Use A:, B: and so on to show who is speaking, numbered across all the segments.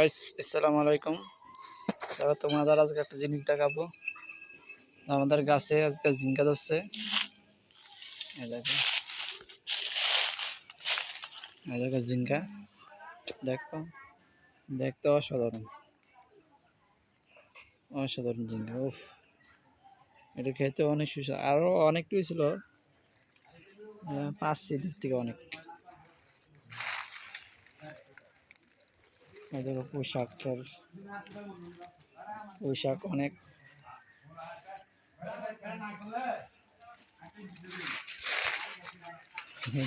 A: Guys, আসসালামু আলাইকুম। তারা তোমাদের আজকে একটা জিনিস দেখাবো আমাদের গাছে আজকে ঝিঙ্কা ধরছে। এই দেখো। দেখতে অসাধারণ। অসাধারণ ঝিঙ্কা উফ। এটা খেতে অনেক সুস্বাদু আরও অনেকটুই ছিল। পাঁচ পাচ্ছি থেকে অনেক। দেখো পোশাকের পোশাক অনেক।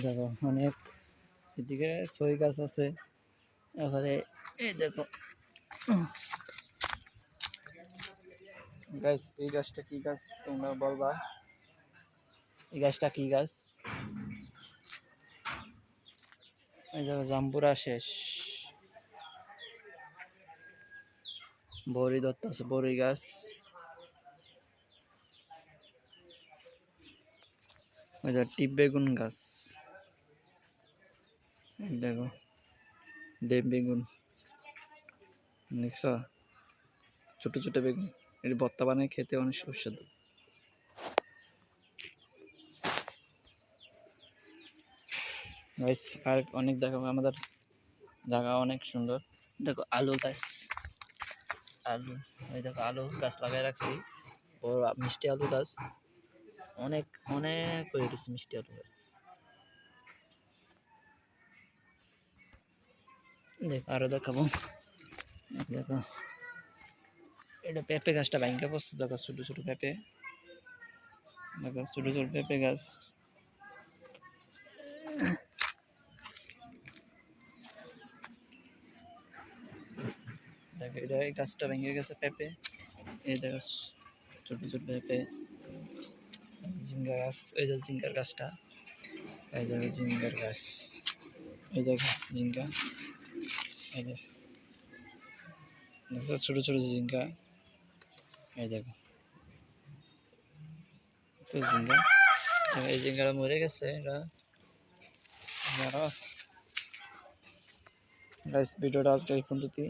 A: দেখো অনেক। এদিকে সই গাছ আছে। তারপরে এই দেখো। গাছ এই গাছটা কি গাছ তোমরা বলবা? এই গাছটা কি গাছ? এই দেখো জাম্বুরা শেষ। বড়ি দত্ত আছে বড়ি গাছ। টিপ বেগুন গাছ। দেখো ডেম বেগুন। দেখছ? ছোট ছোট বেগুন। এর ভর্তা বানিয়ে খেতে অনেক সুস্বাদু। Guys, আর অনেক দেখো আমাদের জায়গা অনেক সুন্দর। দেখো আলু গাছ। আলু ওই দেখো আলু গাছ লাগাই রাখছি। মিষ্টি আলু গাছ। অনেক অনেক হয়ে গেছে মিষ্টি আলু গাছ। দেখ, আরও দেখাবো। দেখো। এটা পেঁপে গাছটা ভাঙ্গা পড়ছে, দেখো ছোট ছোট পেঁপে। দেখো ছোট ছোট পেঁপে গাছ। এটা, এই গাছটা ভেঙে গেছে পেঁপে। এই দেখো, ছোট ছোট পেঁপে। ঝিঙ্গা গাছ, এই যে ঝিঙ্গার গাছটা। এই দেখো, ঝিঙ্গার গাছ। এই দেখো, ঝিঙ্গা। এই দেখো। ছোট ছোট ঝিঙ্গা। এই দেখো। ঝিঙ্গা। এই ঝিঙ্গাটা মরে গেছে। এটা গাছ ভিডিওটা আজকে এই পর্যন্তই।